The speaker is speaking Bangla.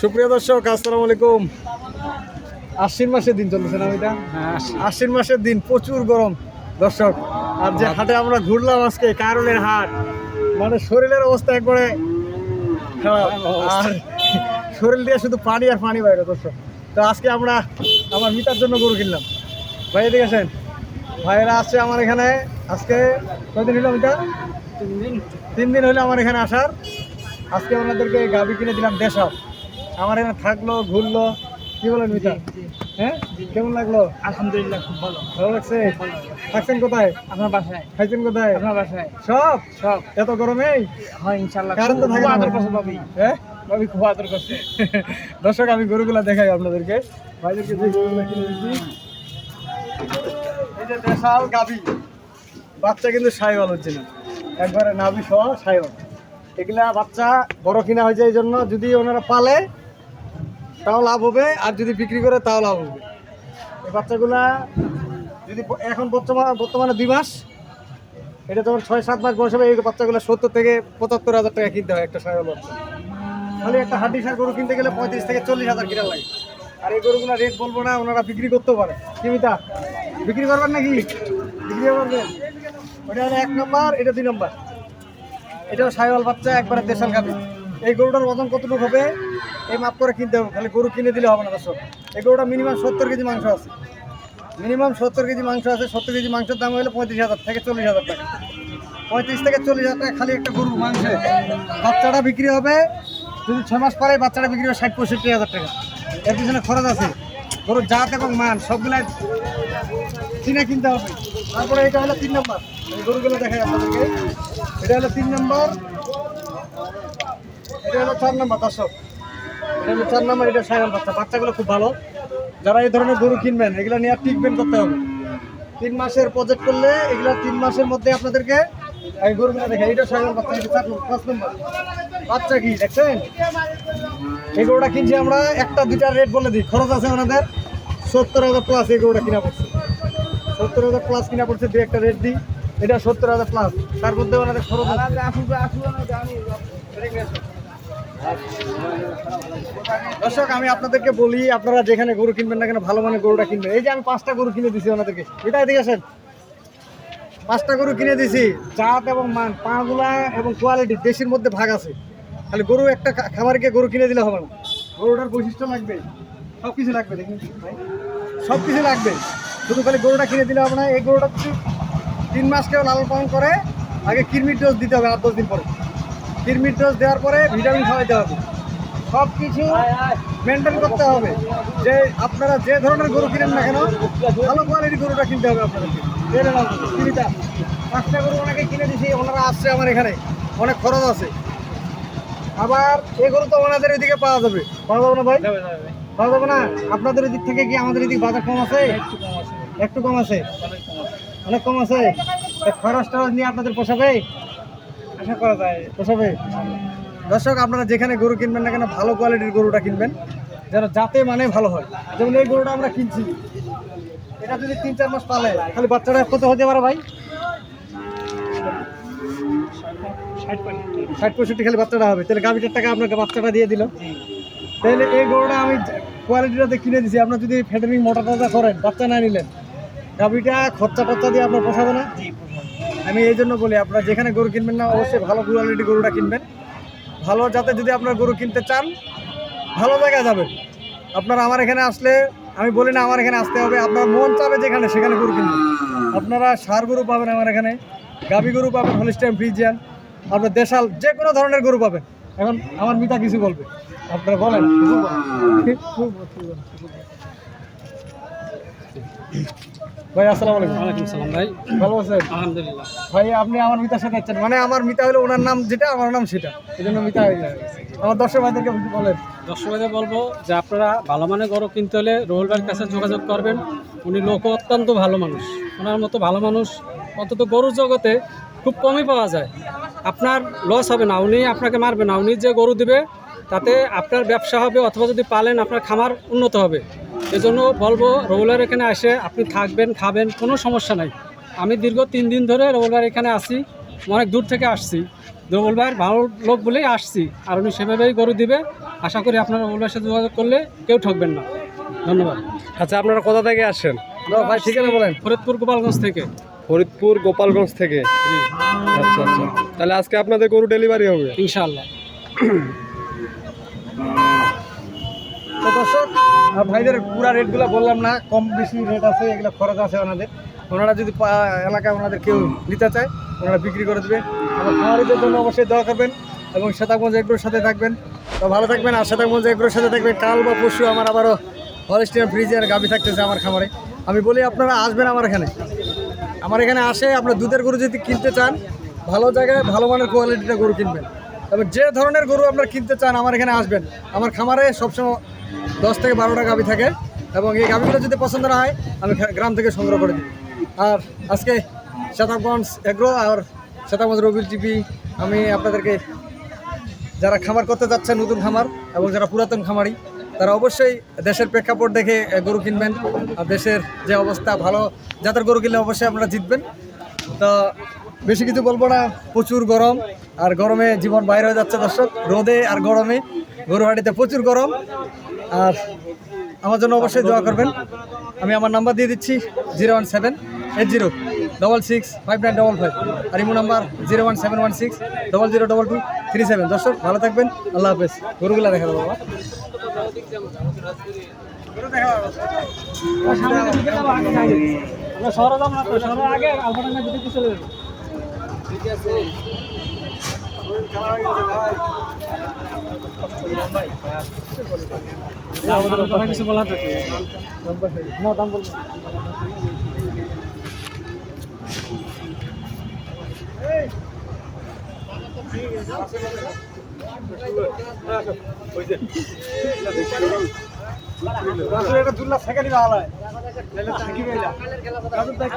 সুপ্রিয় দর্শক আসসালামু আলাইকুম। আশ্বিন মাসের দিন চলতেছে না এটা হ্যাঁ, আশ্বিন। মাসের দিন প্রচুর গরম দর্শক। আর যে হাটে আমরা ঘুরলাম আজকে কারণের হাট। মানে শরীরের অবস্থা একবারে খারাপ। আর শরীর দিয়ে শুধু পানি আর পানি বাইরে দর্শক। তো আজকে আমরা আমার মিটার জন্য গরু কিনলাম। ভাই এদিকে আসেন। ভাইয়েরা আসছে আমার এখানে। আজকে কয়দিন হলো মিটা তিন দিন। তিন দিন হলো আমার এখানে আসার। আজকে ওনাদেরকে গাবি কিনে দিলাম দেশাও আমার এখানে থাকল ঘুরলো। কি বলেন মিতা? হ্যাঁ? কেমন লাগল? আলহামদুলিল্লাহ খুব ভালো। ভালো লাগছে? থাকছেন কোথায়? আপনার বাসায়? খাইছেন কোথায়? আপনার বাসায়? সব? সব। এত গরমেই হয় ইনশাল্লাহ কারণ তো থাকে আদর করছে ভাবি। হ্যাঁ? ভাবি খুব আদর করছে। দর্শক আমি গরুগুলা দেখাই আপনাদেরকে। ভাইদেরকে যে গরুগুলা কিনে দিচ্ছি এই যে দেশাল গাবি বাচ্চা কিন্তু সাইওয়াল হচ্ছে না। একবারে নাভি সহ সাইওয়াল। এগুলা বাচ্চা বড় কিনা হয়েছে এই জন্য যদি ওনারা পালে তাও লাভ হবে, আর যদি বিক্রি করে তাও লাভ হবে। এই বাচ্চাগুলা যদি এখন বর্তমান বর্তমানে দুই মাস, এটা যখন ছয় সাত মাস বয়স হবে, এই বাচ্চাগুলো সত্তর থেকে পঁচাত্তর হাজার টাকা কিনতে হয় একটা সাইওয়াল বাচ্চা। খালি একটা হাড্ডি সার গরু কিনতে গেলে পঁয়ত্রিশ থেকে চল্লিশ হাজার কিনা লাগে। আর এই গরুগুলো রেট বলব না, ওনারা বিক্রি করতেও পারে। কিমিতা বিক্রি করবেন নাকি? বিক্রি করবেন। ওটা হলো এক নম্বর, এটা দুই নম্বর। এটাও সাইওয়াল বাচ্চা, একবারে দেশাল খাবে। এই গরুটার ওজন কতটুকু হবে? এই মাপ করে কিনতে হবে, খালি গরু কিনে দিলে হবে না দর্শক। এই গরুটা মিনিমাম সত্তর কেজি মাংস আছে। মিনিমাম সত্তর কেজি মাংস আছে, সত্তর কেজি মাংসের দাম হলে পঁয়ত্রিশ হাজার থেকে চল্লিশ হাজার টাকা। পঁয়ত্রিশ থেকে চল্লিশ হাজার টাকা খালি একটা গরু মাংসে বাচ্চাটা বিক্রি হবে। যদি ছ মাস পরে বাচ্চাটা বিক্রি হবে ষাট পঁয়ষট্টি হাজার টাকা। এর পিছনে খরচ আছে। গরুর জাত এবং মান সবগুলাই কিনে কিনতে হবে। তারপরে এটা হলো তিন নম্বর। এই গরুগুলো দেখা আপনাদেরকে। এটা হলো তিন নম্বর। এটা হলো চার নম্বর, দর্শক। চার নম্বর, এটা সাইরাম বাচ্চা। বাচ্চাগুলো খুব ভালো। যারা এই ধরনের গরু কিনবেন, এগুলো নিয়ে ট্রিটমেন্ট করতে হবে তিন মাসের প্রজেক্ট করলে এগুলো তিন মাসের মধ্যে আপনাদেরকে এই গরুগুলো দেখে এটা সাইরাম বাচ্চা বাচ্চা কি, দেখছেন? এই গরুটা কিনছি আমরা, একটা, দুইটা রেট বলে দিই। খরচ আছে ওনাদের সত্তর হাজার প্লাস এই গরুটা কিনা পড়ছে। সত্তর হাজার প্লাস কিনা পড়ছে, দুই একটা রেট দিই। এটা সত্তর হাজার প্লাস তার মধ্যে ওনাদের খরচ আছে। দর্শক, আমি আপনাদেরকে বলি, আপনারা যেখানে গরু কিনবেন না কেন, ভালো মানের গরুটা কিনবেন। এই যে আমি পাঁচটা গরু কিনে দিছি ওনাদেরকে। এটা এদিকে আসেন। পাঁচটা গরু কিনে দিছি। জাত এবং মান, পাগুলা এবং কোয়ালিটি, দেশের মধ্যে ভাগ আছে। খালি গরু একটা খামারকে গরু কিনে দিলে হবে না। গরুটার বৈশিষ্ট্য লাগবে। সব কিছু লাগবে, দেখুন। সব কিছু লাগবে। শুধু খালি গরুটা কিনে দিলে হবে না, এই গরুটা তিন মাস কেউ লালন পালন করে, আগে কিরমির ডোজ দিতে হবে আট, দশ দিন পরে। কিরমির ডোজ দেওয়ার পরে ভিটামিন খাওয়াইতে হবে। সব কিছু মেনটেন করতে হবে। যে আপনারা যে ধরনের গরু কিনেন না কেন ভালো কোয়ালিটির গরুটা কিনতে হবে আপনাদেরকে। তিনটা পাঁচটা গরু ওনাকে কিনে দিছি ওনারা আসছে আমার এখানে। অনেক খরচ আছে। আবার এই গরু তো ওনাদের এদিকে পাওয়া যাবে। পাওয়া যাবে না ভাই? পাওয়া যাবে না? আপনাদের এদিক থেকে কি আমাদের এদিক বাজার কম আছে? একটু কম আছে। অনেক কম আছে। খরচ টরচ নিয়ে আপনাদের পোষাবে? আশা করা যায়। পোষাবে দর্শক আপনারা যেখানে গরু কিনবেন না কেন ভালো কোয়ালিটির গরুটা কিনবেন। যেন যাতে মানে ভালো হয়। যেমন এই গরুটা আমরা কিনছি। এটা যদি তিন চার মাস পালে খালি বাচ্চাটা কত হতে পারে ভাই? ষাট পঁয়ষট্টি খালি বাচ্চাটা হবে। তাহলে গাভিটার টাকা আপনাকে বাচ্চাটা দিয়ে দিল। তাহলে এই গরুটা আমি কোয়ালিটিটাতে কিনে দিছি। আপনার যদি ফেটারিং মোটা টাটা করেন বাচ্চা না নিলেন গাভিটা খরচা টরচা দিয়ে আপনার পোষাবে না? আমি এই জন্য বলি, আপনারা যেখানে গরু কিনবেন না, অবশ্যই ভালো কোয়ালিটি গরুটা কিনবেন। ভালো যাতে যদি আপনার গরু কিনতে চান, ভালো জায়গায় যাবেন। আপনারা আমার এখানে আসলে, আমি বলি না আমার এখানে আসতে হবে, আপনার মন চাবে যেখানে, সেখানে গরু কিনবেন। আপনারা সার গরু পাবেন আমার এখানে গাভী গরু পাবেন হলিস্টাইম ফ্রিজিয়ান আপনার দেশাল, যে কোনো ধরনের গরু পাবেন। এখন আমার মিতা কিছু বলবে। আপনারা বলেন ভাই আসসালামু আলাইকুম। ওয়ালাইকুম সালাম ভাই। ভালো আছেন? আলহামদুলিল্লাহ। ভাই আপনি আমার মিতার সাথে আছেন। মানে আমার মিতা হলো ওনার নাম যেটা আমার নাম সেটা। এই জন্য মিতা হয়ে যায় আমার দর্শক ভাইদেরকে বলেন। দর্শকদের বলব যে আপনারা ভালো মানের গরু কিনতে হলে রোহল ভাইয়ের কাছে যোগাযোগ করবেন। উনি লোক অত্যন্ত ভালো মানুষ। ওনার মতো ভালো মানুষ অন্তত গরুর জগতে খুব কমই পাওয়া যায়। আপনার লস হবে না। উনি আপনাকে মারবে না। উনি যে গরু দিবে তাতে আপনার ব্যবসা হবে অথবা যদি পালেন আপনার খামার উন্নত হবে। এজন্য বলব রোহলের এখানে আসে আপনি থাকবেন খাবেন কোনো সমস্যা নাই। আমি দীর্ঘ তিন দিন ধরে রোহলার এখানে আসি অনেক দূর থেকে আসছি। রবুল ভাইয়ের ভালো লোক বলেই আসছি আর উনি সেভাবেই গরু দিবে। আশা করি আপনারা রবুল ভাইয়ের সাথে যোগাযোগ করলে কেউ ঠকবেন না। ধন্যবাদ। আচ্ছা আপনারা কোথা থেকে আসছেন তো ভাই ঠিকানা বলেন। ফরিদপুর গোপালগঞ্জ থেকে। ফরিদপুর গোপালগঞ্জ থেকে? জি। আচ্ছা আচ্ছা। তাহলে আজকে আপনাদের গরু ডেলিভারি হবে? ইনশাআল্লাহ। তো দর্শক ভাইদের পুরা রেটগুলো বললাম না, কম বেশি রেট আছে, এগুলো খরচ আছে ওনাদের। ওনারা যদি এলাকায় ওনাদের কেউ নিতে চায়, ওনারা বিক্রি করে দেবে। আমার জন্য অবশ্যই দোয়া করবেন এবং শ্বেতাগঞ্জ এগুলোর সাথে থাকবেন। তো ভালো থাকবেন আর শ্বেতাগঞ্জ এগুলোর সাথে থাকবেন। কাল বা পরশু আমার আবারও হলস্টিয়ান ফ্রিজের গাবি থাকতেছে আমার খামারে। আমি বলি, আপনারা আসবেন আমার এখানে। আমার এখানে আসে, আপনার দুধের গরু যদি কিনতে চান, ভালো জায়গায় ভালো মানের কোয়ালিটিটা গরু কিনবেন। তবে যে ধরনের গরু আপনারা কিনতে চান, আমার এখানে আসবেন। আমার খামারে সবসময় দশ থেকে বারোটা গাভি থাকে এবং এই গাভিগুলো যদি পছন্দ না হয়, আমি গ্রাম থেকে সংগ্রহ করে দিই আর আজকে শতাবগঞ্জ এগ্রো আর শতাবগঞ্জ রবিল টিভি, আমি আপনাদেরকে যারা খামার করতে যাচ্ছেন নতুন খামার এবং যারা পুরাতন খামারি, তারা অবশ্যই দেশের প্রেক্ষাপট দেখে গরু কিনবেন। আর দেশের যে অবস্থা, ভালো যাদের গরু কিনলে অবশ্যই আপনারা জিতবেন। তো বেশি কিছু বলব না, প্রচুর গরম, আর গরমে জীবন বাইরে হয়ে যাচ্ছে দর্শক। রোদে আর গরমে গরুহাটিতে প্রচুর গরম, আর আমার জন্য অবশ্যই দোয়া করবেন। আমি আমার নাম্বার দিয়ে দিচ্ছি, zero one seven eight zero double six five nine double five, আর imo number zero one seven one six double zero double two three seven. দর্শক, ভালো থাকবেন, আল্লাহ হাফেজ। গরুগুলা দেখা দেবো শহরে যাব না তো আগে যাব। বলার থাকে না দাম বলব এটা দুল্লা সেকেন্ডই ভালো হয় নাহলে থাকি